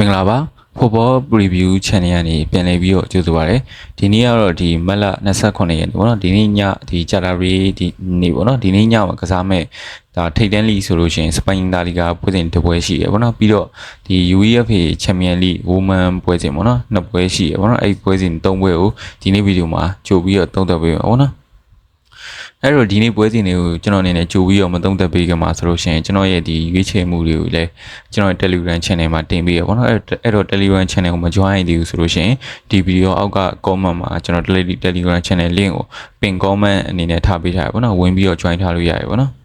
မင်္ဂလာပါ Football Preview Channel ကနေပြန်လည်ပြီးတော့ကြိုဆိုပါရစေဒီနေ့ကတော့ဒီမက်လ29ရက်နေ့ပေါ့နော်ဒီနေ့ညဒီဂျာတာရီဒီနေ့ပေါ့နော်ဒီနေ့ညမှာကစားမဲ့ဒါထိတ်တန်းလီဆိုလို့ရှိရင်စပိန်သားလီဂါပွဲစဉ်တစ်ပွဲရှိရပေါ့နော်ပြီးတော့ဒီ UEFA Champions League Women ပွဲစဉ်ပေါ့နော်နှစ်ပွဲရှိရပေါ့နော်အဲ့ပွဲစဉ်သုံးပွဲကိုဒီနေ့ဗီဒီယိုမှာကြိုပြီးတော့သုံးသပ်ပေးပါပေါ့နော် အဲ့တော့ဒီနေ့ပွဲစဉ်တွေကိုကျွန်တော်အနေနဲ့ကြိုပြီးတော့မသုံးသပ်ပေးကြမှာဆိုလို့ရှိရင်ကျွန်တော်ရဲ့ဒီရွေးချယ်မှုတွေကိုလည်းကျွန်တော်ရဲ့ Telegram Channel မှာတင်ပေးရပါတော့အဲ့အဲ့တော့ Telegram Channel ကိုမ join သေးဘူးဆိုလို့ရှိရင်ဒီဗီဒီယိုအောက်က comment မှာကျွန်တော် Telegram Channel link ကိုပင် comment အနေနဲ့ထားပေးထားရပါတော့ဝင်ပြီးတော့ join ထားလို့ရရပါတော့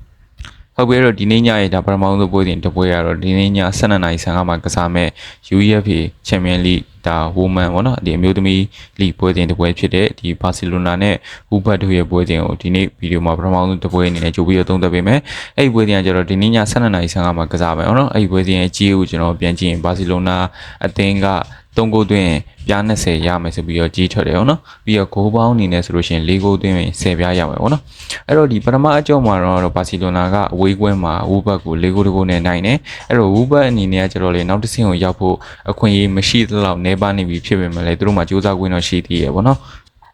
ဟုတ်ပြီအဲ့တော့ဒီနေ့ညရဲ့ဒါပထမဆုံးပွဲစဉ်တစ်ပွဲရတော့ဒီနေ့ည12:55မှာကစားမဲ့ UEFA Champions League ဒါ woman ပေါ့နော်ဒီအမျိုးသမီးလိပွဲစဉ်တစ်ပွဲဖြစ်တဲ့ဒီဘာစီလိုနာနဲ့ဟူဘတ်တို့ရဲ့ပွဲစဉ်ကိုဒီနေ့ဗီဒီယိုမှာပထမဆုံးတစ်ပွဲအနေနဲ့ကြိုပြီးတော့သုံးသပ်ပေးမယ်အဲ့ဒီပွဲစဉ်ကကျတော့ဒီနေ့ည12:55မှာကစားမယ်ဟုတ်နော်အဲ့ဒီပွဲစဉ်ရဲ့ကြီးကိုကျွန်တော်ပြန်ကြည့်ရင်ဘာစီလိုနာအသင်းက 3ဂိုးသွင်းပြား20ရမယ်ဆိုပြီးတော့ကြီးထွက်တယ်ဟုတ်နော်ပြီးတော့ဂိုးပေါင်းအနေနဲ့ဆိုလို့ရှိရင်4ဂိုးသွင်းရင်10ပြားရမယ်ဟုတ်နော်အဲ့တော့ဒီပထမအကြောမှာတော့ဘာစီလိုနာကအဝေးကွင်းမှာဝူဘတ်ကို4ဂိုးတဂိုးနဲ့နိုင်တယ်အဲ့တော့ဝူဘတ်အနေနဲ့ကကျတော့လေနောက်တစ်ဆင့်ကိုရောက်ဖို့အခွင့်အရေးမရှိသလောက်နေပါနေပြီဖြစ်ပေမဲ့လည်းသူတို့မှစူးစမ်းခွင့်တော့ရှိသေးရပေါ့နော်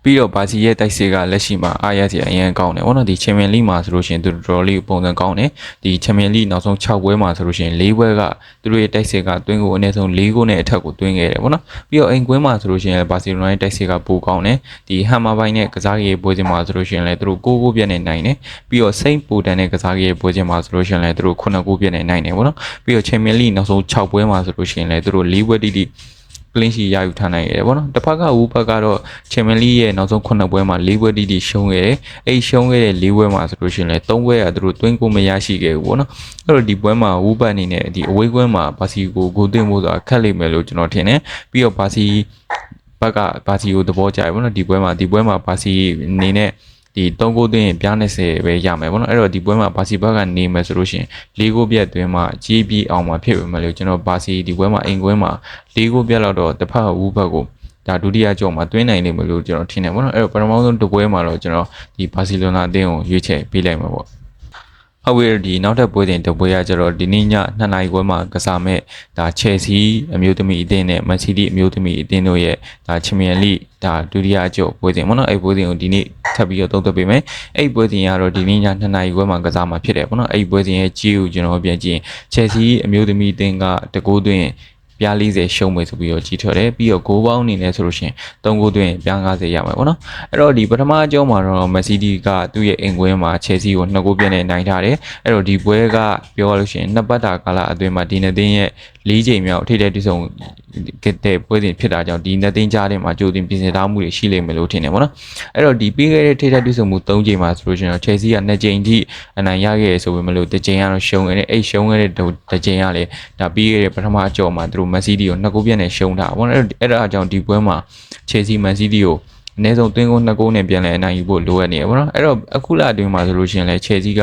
ပြီးတော့ဘာစီရဲ့တိုက်စစ်ကလက်ရှိမှာအားရစရာအရင်ကောင်းတယ်ဘောနော်ဒီချန်ပီယံလိမှာဆိုလို့ရှိရင်သူတို့တော်တော်လေးပုံစံကောင်းတယ်ဒီချန်ပီယံလိနောက်ဆုံး6ပွဲမှာဆိုလို့ရှိရင်၄ပွဲကသူတို့ရဲ့တိုက်စစ်ကတွင်းကိုအနည်းဆုံး၄ဂိုးနဲ့အထက်ကိုတွင်းခဲ့တယ်ဘောနော်ပြီးတော့အိမ်ကွင်းမှာဆိုလို့ရှိရင်ဘာစီလိုနာရဲ့တိုက်စစ်ကပိုကောင်းတယ်ဒီဟမ်မာဘိုင်းနဲ့ကစားရေးပွဲစဉ်မှာဆိုလို့ရှိရင်လည်းသူတို့9ဂိုးပြည့်နဲ့နိုင်တယ်ပြီးတော့စိန့်ပူတန်နဲ့ကစားရေးပွဲစဉ်မှာဆိုလို့ရှိရင်လည်းသူတို့9ဂိုးပြည့်နဲ့နိုင်တယ်ဘောနော်ပြီးတော့ချန်ပီယံလိနောက်ဆုံး6ပွဲမှာဆိုလို့ရှိရင်လည်းသူတို့၄ပွဲတိတိ ကလင်းရှိရယူထားနိုင်ရတယ်ဗောနော်တစ်ဖက်ကဝူဘက်ကတော့ချန်ပီယံလိရဲ့နောက်ဆုံး9ပွဲမှာ၄ပွဲတိတိရှုံးခဲ့တယ်အဲ့ရှုံးခဲ့တဲ့၄ပွဲမှာဆိုလို့ရှိရင်လည်း3ပွဲကသူတို့တွင်းကိုမရရှိခဲ့ဘူးဗောနော်အဲ့တော့ဒီပွဲမှာဝူဘက်အနေနဲ့ဒီအဝေးကွင်းမှာဘာစီကိုဂိုးသွင်းဖို့ဆိုတာခက်လိမ့်မယ်လို့ကျွန်တော်ထင်တယ်ပြီးတော့ဘာစီဘက်ကဘာစီကိုသဘောကျတယ်ဗောနော်ဒီပွဲမှာဒီပွဲမှာဘာစီအနေနဲ့ ဒီ3ဂိုးသွင်းရင်ပြား20ပဲရမယ်ပေါ့နော်အဲ့တော့ဒီပွဲမှာဘာစီဘက်ကနေမယ်ဆိုလို့ရှိရင်၄ဂိုးပြတ်သွင်းမှကြီးပြီးအောင်မှာဖြစ်ပေမဲ့လို့ကျွန်တော်ဘာစီဒီပွဲမှာအိမ်ကွင်းမှာ၄ဂိုးပြတ်တော့တစ်ဖက်ဝူဘက်ကိုဒါဒုတိယကြောမှာတွင်းနိုင်လိမ့်မယ်လို့ကျွန်တော်ထင်တယ်ပေါ့နော်အဲ့တော့ပထမဆုံးတစ်ပွဲမှာတော့ကျွန်တော်ဒီဘာစီလိုနာအသင်းကိုရွေးချယ်ပေးလိုက်မှာပေါ့ ဟုတ်ပြီဒီနောက်ထပ်ပွဲစဉ်တပွဲရကြတော့ဒီနေ့ည2နာရီခွဲမှာကစားမဲ့ဒါချယ်ဆီအမျိုးသမီးအသင်းနဲ့မန်စီးတီးအမျိုးသမီးအသင်းတို့ရဲ့ဒါချန်ပီယံလိဒါဒုတိယအကျော်ပွဲစဉ်ပေါ့နော်အဲ့ပွဲစဉ်ကိုဒီနေ့ထပ်ပြီးတော့သုံးသပ်ပေးမယ်အဲ့ပွဲစဉ်ကတော့ဒီနေ့ည2နာရီခွဲမှာကစားမှာဖြစ်တယ်ပေါ့နော်အဲ့ပွဲစဉ်ရဲ့ကြီးကိုကျွန်တော်ပြန်ကြည့်ရင်ချယ်ဆီအမျိုးသမီးအသင်းကတကိုးသွင်း ပြား40ရှုံးမယ်ဆိုပြီးတော့ကြီးထွက်တယ်ပြီးတော့ဂိုးပေါင်းအနေနဲ့ဆိုလို့ရှိရင်3ဂိုးသွင်းပြား90ရမှာပေါ့နော်အဲ့တော့ဒီပထမအကြောင်းမှာတော့မက်ဆီဒီကသူ့ရဲ့အင်ကွင်းမှာချယ်ဆီကို2ဂိုးပြည့်နဲ့နိုင်ထားတယ်အဲ့တော့ဒီပွဲကပြောရလို့ရှိရင်နှစ်ပတ်တာကာလအတွင်းမှာဒီနှစ်သင်းရဲ့၄ချိန်မြောက်ထိတဲ့တိစုံ တဲ့ပွဲစဉ်ဖြစ်တာကြောင့်ဒီနှစ်သင်းကြားထဲမှာကြိုတင်ပြင်ဆင်ထားမှုတွေရှိလိမ့်မယ်လို့ထင်တယ်ပေါ့နော်အဲ့တော့ဒီပြီးခဲ့တဲ့ထိတဲ့တိစုံမှု3ချိန်မှာဆိုလို့ရှိရင်ချယ်ဆီက2ချိန်ထိအနိုင်ရခဲ့ရဆိုပေမဲ့လို့တစ်ချိန်ကတော့ရှုံးခဲ့တယ်အဲ့ရှုံးခဲ့တဲ့တစ်ချိန်ကလည်းဒါပြီးခဲ့တဲ့ပထမအကြောမှာသူတို့မက်ဆီဒီကိုနှစ်ဂိုးပြည့်နဲ့ရှုံးထားပေါ့နော်အဲ့ဒါကြောင့်ဒီပွဲမှာချယ်ဆီမန်စီးတီကိုအနည်းဆုံးသွင်းကိုနှစ်ဂိုးနဲ့ပြန်လဲအနိုင်ယူဖို့လိုအပ်နေရပါတော့အဲ့တော့အခုလအတွင်းမှာဆိုလို့ရှိရင်လည်းချယ်ဆီက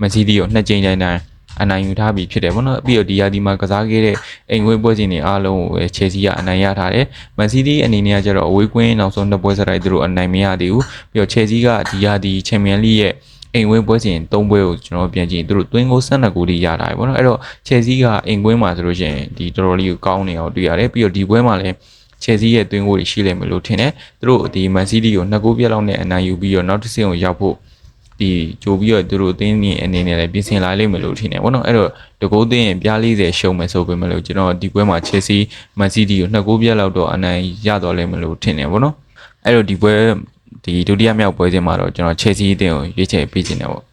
မန်စီးတီကိုနှစ်ကြိမ်တိုင်းတိုင်း အနိုင်ယူထားပြီဖြစ်တယ်ပေါ့နော်ပြီးတော့ဒီယာဒီမှာကစားခဲ့တဲ့အိမ်ဝင်းပွဲစဉ်တွေအားလုံးကိုပဲချယ်ဆီကအနိုင်ရထားတယ်မန်စီးတီအနေနဲ့ကကျတော့အဝေးကွင်းနောက်ဆုံးနှစ်ပွဲစရိုက်သူတို့အနိုင်မရသေးဘူးပြီးတော့ချယ်ဆီကဒီယာဒီချန်ပီယံလိရဲ့အိမ်ဝင်းပွဲစဉ်၃ပွဲကိုကျွန်တော်ပြန်ကြည့်သူတို့သွင်းကို12ဂိုးထိရတာပဲပေါ့နော်အဲ့တော့ချယ်ဆီကအိမ်ကွင်းမှာဆိုလို့ရှိရင်ဒီတော်တော်လေးကိုကောင်းနေအောင်တွေ့ရတယ်ပြီးတော့ဒီပွဲမှာလည်းချယ်ဆီရဲ့သွင်းကိုရှိလိမ့်မယ်လို့ထင်တယ်သူတို့ဒီမန်စီးတီကိုနှစ်ဂိုးပြက်လောက်နဲ့အနိုင်ယူပြီးတော့နောက်တစ်ဆင့်ကိုရောက်ဖို့ ဒီကြိုပြီးတော့သူတို့အသင်းကြီးအနေနဲ့လည်းပြင်ဆင်လာလိမ့်မယ်လို့ထင်တယ်ပေါ့နော်အဲ့တော့တကိုးသိရင်ပြား40ရှုံးမယ်ဆိုပေမဲ့လို့ကျွန်တော်ဒီပွဲမှာချယ်ဆီမန်စီးတီကိုနှစ်ဂိုးပြက်လောက်တော့အနိုင်ရတော့လိမ့်မယ်လို့ထင်တယ်ပေါ့နော်အဲ့တော့ဒီပွဲဒီဒုတိယမြောက်ပွဲစဉ်မှာတော့ကျွန်တော်ချယ်ဆီအသင်းကိုရွေးချယ်ပေးခြင်းတယ်ပေါ့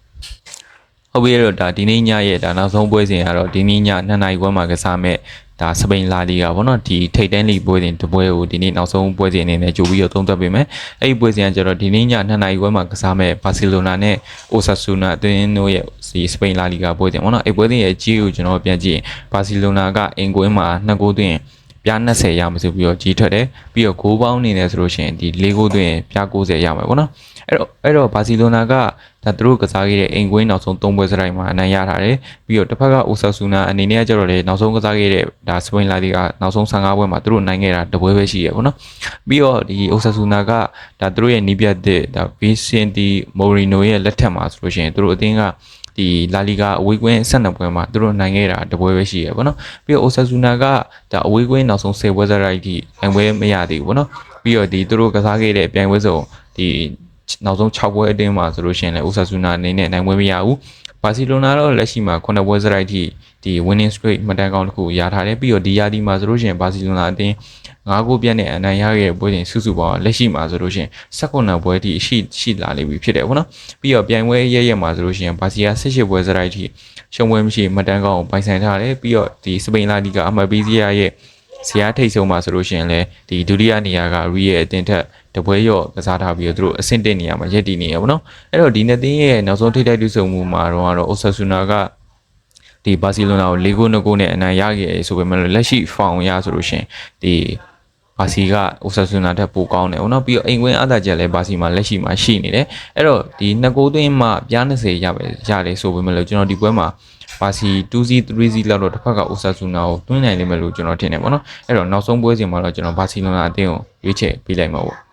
ဟုတ်ပြီအဲ့တော့ဒါဒီနေ့ညရဲ့ဒါနောက်ဆုံးပွဲစဉ်ကတော့ဒီနေ့ည2နာရီခွဲမှာကစားမဲ့ ဒါစပိန်လာလီဂါပေါ့နော်ဒီထိတ်တန်းလီပွဲစဉ်တပွဲကိုဒီနေ့နောက်ဆုံးပွဲစဉ်အနေနဲ့ကြိုပြီးတော့သုံးသပ်ပေးမယ်အဲ့ဒီပွဲစဉ်ကကျတော့ဒီနေ့ည2နာရီခွဲမှာကစားမဲ့ဘာစီလိုနာနဲ့အိုဆာဆူနာအသင်းတို့ရဲ့ဒီစပိန်လာလီဂါပွဲစဉ်ပေါ့နော်အဲ့ပွဲစဉ်ရဲ့ကြီးကိုကျွန်တော်ပြန်ကြည့်ရင်ဘာစီလိုနာကအင်ကွင်းမှာ2ဂိုးသွင်း ပြား20ရမှာဆိုပြီးတော့ကြီးထွက်တယ်ပြီးတော့ဂိုးပေါင်းနေတယ်ဆိုလို့ရှိရင်ဒီ၄ဂိုးသွင်းပြား90ရမှာပေါ့နော်အဲ့တော့အဲ့တော့ဘာစီလိုနာကဒါသူတို့ကစားခဲ့တဲ့အိမ်ကွင်းနောက်ဆုံး၃ပွဲစရိုက်မှာအနိုင်ရထားတယ်ပြီးတော့တစ်ဖက်ကအိုဆာဆူနာအနေနဲ့ကကျတော့လေနောက်ဆုံးကစားခဲ့တဲ့ဒါစပိန်လာဒီကနောက်ဆုံး15ပွဲမှာသူတို့နိုင်ခဲ့တာတပွဲပဲရှိရပေါ့နော်ပြီးတော့ဒီအိုဆာဆူနာကဒါသူတို့ရဲ့နီးပြတ်တဲ့ဒါဗီစင်တီမိုရီနိုရဲ့လက်ထက်မှာဆိုလို့ရှိရင်သူတို့အသင်းက ဒီလာလီဂါအဝေးကွင်း12ပွဲမှာသူတို့နိုင်ခဲ့တာတပွဲပဲရှိရပေါ့နော်ပြီးတော့အိုဆာဆူနာကဒါအဝေးကွင်းနောက်ဆုံး10ပွဲစရိုက်ထိနိုင်ပွဲမရသေးဘူးပေါ့နော်ပြီးတော့ဒီသူတို့ကစားခဲ့တဲ့ပြိုင်ပွဲစုံဒီနောက်ဆုံး6ပွဲအတွင်းမှာဆိုလို့ရှိရင်လည်းအိုဆာဆူနာအနေနဲ့နိုင်ပွဲမရဘူး ဘာစီလိုနာတော့လက်ရှိမှာ9ပွဲစရိုက်ထိဒီ winning streak မှတ်တမ်းကောင်းတစ်ခုရထားတယ်ပြီးတော့ဒီယာဒီမှာဆိုလို့ရှိရင်ဘာစီလိုနာအတင်း၅ခုပြည့်နဲ့အနိုင်ရခဲ့တဲ့ပွဲစဉ်စုစုပေါင်းလက်ရှိမှာဆိုလို့ရှိရင်16ပွဲထိရှိရှိလာနေပြီဖြစ်တယ်ပေါ့နော်ပြီးတော့ပြိုင်ပွဲရရက်မှာဆိုလို့ရှိရင်ဘာစီယာ18ပွဲစရိုက်ထိရှုံးပွဲမရှိမှတ်တမ်းကောင်းကိုပိုင်ဆိုင်ထားတယ်ပြီးတော့ဒီစပိန်လာလီကအမဘီဇီယာရဲ့ ဆရာထိတ်ဆုံးမှာဆိုလို့ရှိရင်လည်းဒီဒုတိယနေရာကရီရဲ့အတင်ထက်တပွဲရော့ကစားထားပြီးတော့သူတို့အဆင့်တက်နေရမှာရက်တည်နေရပါတော့အဲ့တော့ဒီနှစ်သင်းရဲ့နောက်ဆုံးထိပ်တိုက်တွေ့ဆုံမှုမှာတော့ကတော့အိုဆာဆူနာကဒီဘာစီလိုနာကို၄ဂိုး၂ဂိုးနဲ့အနိုင်ရခဲ့ဆိုပေမဲ့လက်ရှိဖောင်ရဆိုလို့ရှိရင်ဒီ ဘာစီကအိုဆာဆူနာတက်ပိုကောင်းတယ်ဟုတ်နော်ပြီးတော့အိမ်ကွင်းအသာချက်လည်းဘာစီမှာလက်ရှိမှာရှိနေတယ်အဲ့တော့ဒီနှစ်ဂိုးသွင်းမှပြား20ရပဲရတယ်ဆိုပေမဲ့လို့ကျွန်တော်ဒီပွဲမှာဘာစီ 2C 3C လောက်တော့တစ်ဖက်ကအိုဆာဆူနာကိုတွင်းနိုင်လိမ့်မယ်လို့ကျွန်တော်ထင်တယ်ပေါ့နော်အဲ့တော့နောက်ဆုံးပွဲစဉ်မှာတော့ကျွန်တော်ဘာစီလိုနာအသင်းကိုရွေးချယ်ပေးလိုက်မှာပေါ့